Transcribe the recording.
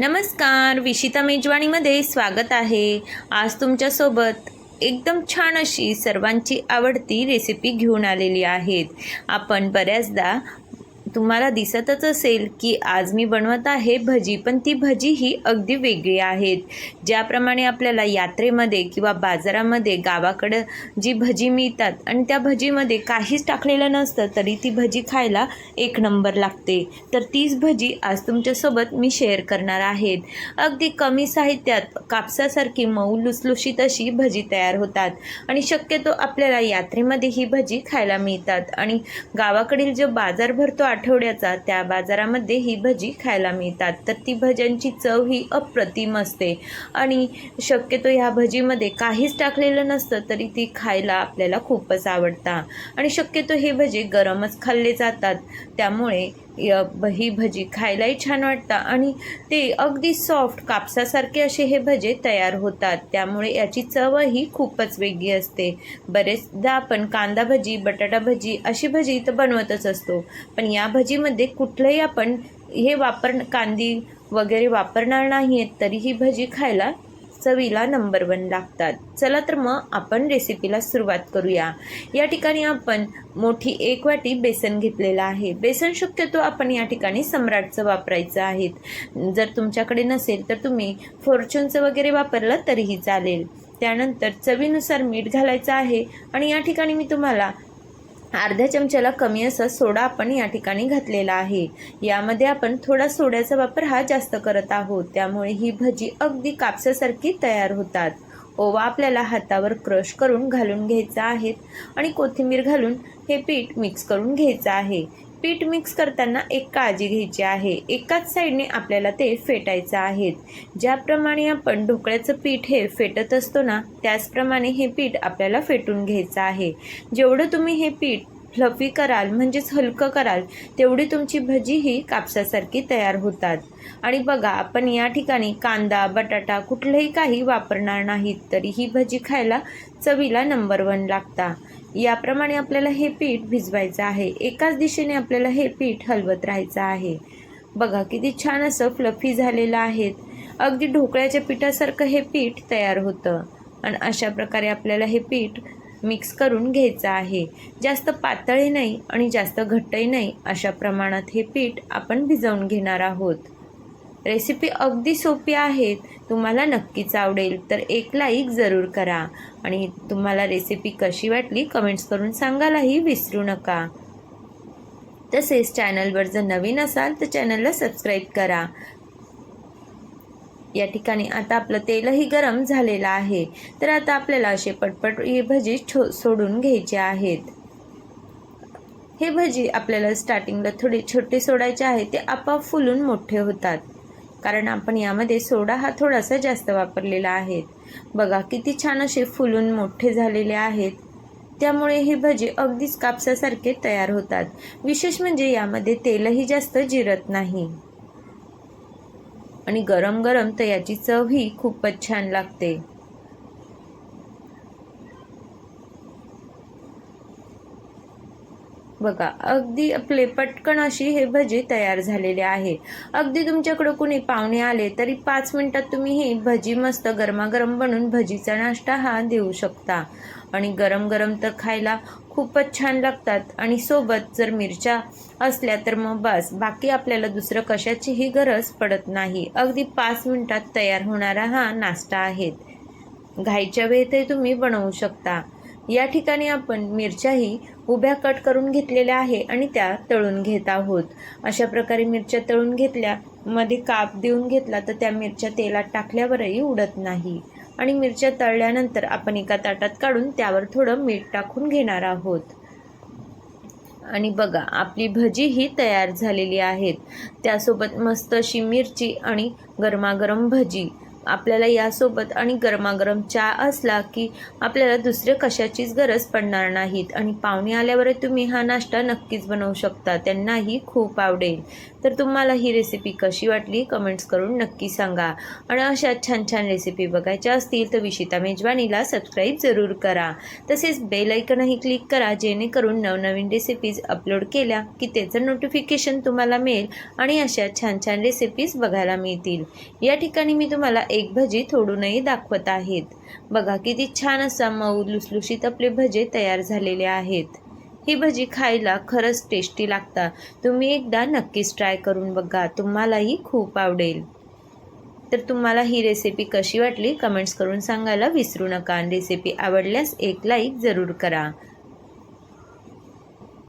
नमस्कार विशिता मेजवानीमध्ये स्वागत आहे. आज तुमच्यासोबत एकदम छान अशी सर्वांची आवडती रेसिपी घेऊन आलेली आहेत. आपण बऱ्याचदा तुम्हाला दिसतच असेल की आज मी बनवत आहे भजी पण ती भजी ही अगदी वेगळी आहेत. ज्याप्रमाणे आपल्याला यात्रेमध्ये किंवा बाजारामध्ये गावाकडं जी भजी मिळतात आणि त्या भजीमध्ये काहीच टाकलेलं नसतं तरी ती भजी खायला एक नंबर लागते. तर तीच भजी आज तुमच्यासोबत मी शेअर करणार आहेत. अगदी कमी साहित्यात कापसासारखी मऊ लुसलुशीत अशी भजी तयार होतात आणि शक्यतो आपल्याला यात्रेमध्ये ही भजी खायला मिळतात. आणि गावाकडील जो बाजार भरतो आठवड्याचा त्या बाजारामध्ये ही भजी खायला मिळतात. तर ती भज्यांची चव ही अप्रतिम असते. आणि शक्यतो ह्या भजीमध्ये काहीच टाकलेलं नसतं तरी ती खायला आपल्याला खूपच आवडतात आणि शक्यतो हे भजी गरमच खाल्ले जातात. त्यामुळे ही भजी खायलाही छान वाटतं. आणि ते अगदी सॉफ्ट कापसासारखे असे हे भजे तयार होतात. त्यामुळे याची चवही खूपच वेगळी असते. बरेचदा आपण कांदा भजी बटाटा भजी अशी भजी तर बनवतच असतो. पण या भजीमध्ये कुठलंही आपण हे वापर कांदी वगैरे वापरणार नाही आहेत तरी ही भजी खायला चवीला नंबर वन लागतात. चला तर मग आपण रेसिपीला सुरुवात करूया. या ठिकाणी आपण मोठी एक वाटी बेसन घेतलेलं आहे. बेसन शक्यतो आपण या ठिकाणी सम्राटचं वापरायचं आहे. जर तुमच्याकडे नसेल तर तुम्ही फॉर्च्यूनचं वगैरे वापरलं तरीही चालेल. त्यानंतर चवीनुसार मीठ घालायचं आहे आणि या ठिकाणी मी तुम्हाला अर्ध्या चमच्याला कमी असा सोडा आपण या ठिकाणी घातलेला आहे. यामध्ये आपण थोडा सोड्याचा वापर हा जास्त करत आहोत. त्यामुळे ही भजी अगदी कापसासारखी तयार होतात. ओवा आपल्याला हातावर क्रश करून घालून घ्यायचा आहे आणि कोथिंबीर घालून हे पीठ मिक्स करून घ्यायचं आहे. पीठ मिक्स करताना एक काळजी घ्यायची आहे. एकाच साईडने आपल्याला ते फेटायचं आहे. ज्याप्रमाणे आपण ढोकळ्याचं पीठ हे फेटत असतो ना त्याचप्रमाणे हे पीठ आपल्याला फेटून घ्यायचं आहे. जेवढं तुम्ही हे पीठ फ्लफी कराल म्हणजेच हलकं कराल तेवढी तुमची भजी ही कापसासारखी तयार होतात. आणि बघा आपण या ठिकाणी कांदा बटाटा कुठलंही काही वापरणार नाहीत तरी ही भजी खायला चवीला नंबर वन लागता. याप्रमाणे आपल्याला हे पीठ भिजवायचं आहे. एकाच दिशेने आपल्याला हे पीठ हलवत राहायचं आहे. बघा किती छान असं फ्लफी झालेलं आहे. अगदी ढोकळ्याच्या पिठासारखं हे पीठ तयार होतं. आणि अशा प्रकारे आपल्याला हे पीठ मिक्स करून घ्यायचं आहे. जास्त पातळही नाही आणि जास्त घट्टही नाही अशा प्रमाणात हे पीठ आपण भिजवून घेणार आहोत. रेसिपी अगदी सोपी आहेत तुम्हाला नक्कीच आवडेल. तर एक लाईक जरूर करा. आणि तुम्हाला रेसिपी कशी वाटली कमेंट्स करून सांगायलाही विसरू नका. तसेच चॅनलवर जर नवीन असाल तर चॅनलला सबस्क्राईब करा. या ठिकाणी आता आपलं तेलही गरम झालेलं आहे. तर आता आपल्याला असे पटपट ही भजी छो सोडून घ्यायचे आहेत. हे भजी आपल्याला स्टार्टिंगला थोडे छोटे सोडायचे आहे ते आपोआप फुलून मोठे होतात. कारण आपण यामध्ये सोडा हा थोडासा जास्त वापरलेला आहे. बघा किती छान असे फुलून मोठे झालेले आहेत. त्यामुळे हे भजी अगदीच कापसासारखे तयार होतात. विशेष म्हणजे यामध्ये तेलही जास्त जिरत नाही. आणि गरम गरम तर याची चवही खूपच छान लागते. बघा अगदी आपले पटकन अशी हे भजी तयार झालेले आहे. अगदी तुमच्याकडं कुणी पाहुणे आले तरी पाच मिनटात तुम्ही ही भजी मस्त गरमागरम बनवून भजीचा नाश्ता हा देऊ शकता. आणि गरम गरम तर खायला खूपच छान लागतात. आणि सोबत जर मिरच्या असल्या तर मग बस बाकी आपल्याला दुसरं कशाचीही गरज पडत नाही. अगदी पाच मिनिटात तयार होणारा हा नाश्ता आहे. घाईच्या वेळेतही तुम्ही बनवू शकता. या ठिकाणी आपण मिरच्याही उभ्या कट करून घेतलेल्या आहे आणि त्या तळून घेत आहोत. अशा प्रकारे मिरच्या तळून घेतल्या मध्ये काप देऊन घेतला तर त्या मिरच्या तेलात टाकल्यावरही उडत नाही. आणि मिरच्या तळल्यानंतर आपण एका ताटात काढून त्यावर थोडं मीठ टाकून घेणार आहोत. आणि बघा आपली भजी ही तयार झालेली आहेत. त्यासोबत मस्त अशी मिरची आणि गरमागरम भजी आपल्याला यासोबत आणि गरमागरम चहा असला की आपल्याला दुसरे कशाचीच गरज पडणार नाहीत. आणि पाहुणे आल्यावर तुम्ही हा नाश्ता नक्कीच बनवू शकता. त्यांनाही खूप आवडेल. तर तुम्हाला ही रेसिपी कशी वाटली? कमेंट्स करून नक्की सांगा. आणि अशा छान छान रेसिपी बघायच्या असतील तर विशिता मेजवानीला सबस्क्राईब जरूर करा. तसेच बेल ऐकनही क्लिक करा जेणेकरून नवनवीन रेसिपीज अपलोड केल्या की त्याचं नोटिफिकेशन तुम्हाला मिळेल आणि अशा छान छान रेसिपीज बघायला मिळतील. या ठिकाणी मी तुम्हाला एक भजी थोडूनही दाखवत आहेत. बघा किती छान असा मऊ लुसलुशीत आपले भजे तयार झालेले आहेत. ही भजी खायला खरंच टेस्टी लागतात तुम्ही एकदा नक्कीच ट्राय करून बघा. तुम्हालाही खूप आवडेल. तर तुम्हाला ही रेसिपी कशी वाटली? कमेंट्स करून सांगायला विसरू नका. रेसिपी आवडल्यास एक लाईक जरूर करा.